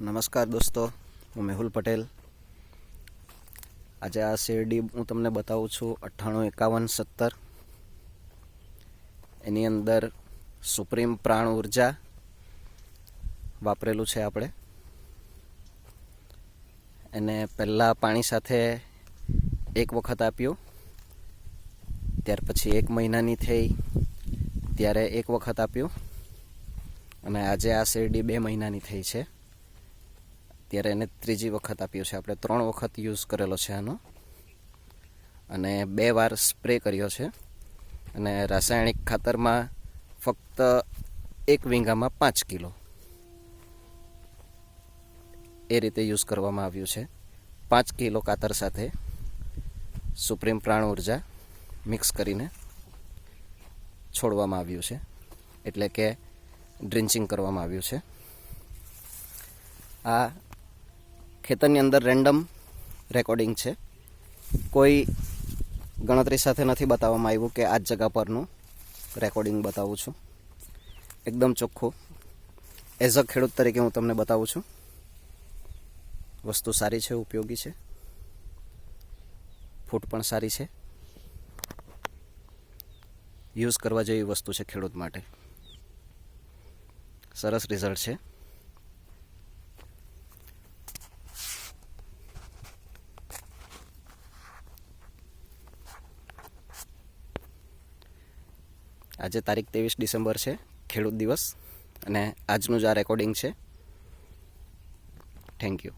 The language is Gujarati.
નમસ્કાર દોસ્તો, હું મેહુલ પટેલ. આજે આ શેરડી હું તમને બતાવું છું અઠ્ઠાણું એકાવન સત્તર. એની અંદર સુપ્રીમ પ્રાણ ઊર્જા વાપરેલું છે આપણે. એને પહેલાં પાણી સાથે એક વખત આપ્યું, ત્યાર પછી એક મહિનાની થઈ, ત્યારે એક વખત આપ્યું. અને આજે આ શેરડી બે મહિનાની થઈ છે. ત્યારે એને ત્રીજી વખત આપ્યું છે. આપણે ત્રણ વખત યુઝ કરેલો છે આનો. અને બે વાર સ્પ્રે કર્યો છે. અને રાસાયણિક ખાતરમાં ફક્ત એક વીંગામાં પાંચ કિલો. એ રીતે યુઝ કરવામાં આવ્યું છે. પાંચ કિલો કાતર સાથે સુપ્રીમ પ્રાણ ઊર્જા મિક્સ કરીને છોડવામાં આવ્યું છે. એટલે કે ડ્રિન્ચિંગ કરવામાં આવ્યું છે. આ ખેતરની અંદર રેન્ડમ રેકોર્ડિંગ છે. કોઈ ગણતરી સાથે નથી બતાવવામાં આવ્યું કે આ જ જગા પરનું રેકોર્ડિંગ બતાવું છું. એકદમ ચોખ્ખું. એઝ અ ખેડૂત તરીકે હું તમને બતાવું છું. વસ્તુ સારી છે, ઉપયોગી છે. ફૂટ પણ સારી છે. યુઝ કરવા જેવી વસ્તુ છે ખેડૂત માટે. સરસ રિઝલ્ટ છે. આજે તારીખ ત્રેવીસ ડિસેમ્બર છે, ખેડૂત દિવસ. અને આજનું જ આ રેકોર્ડિંગ છે. Thank you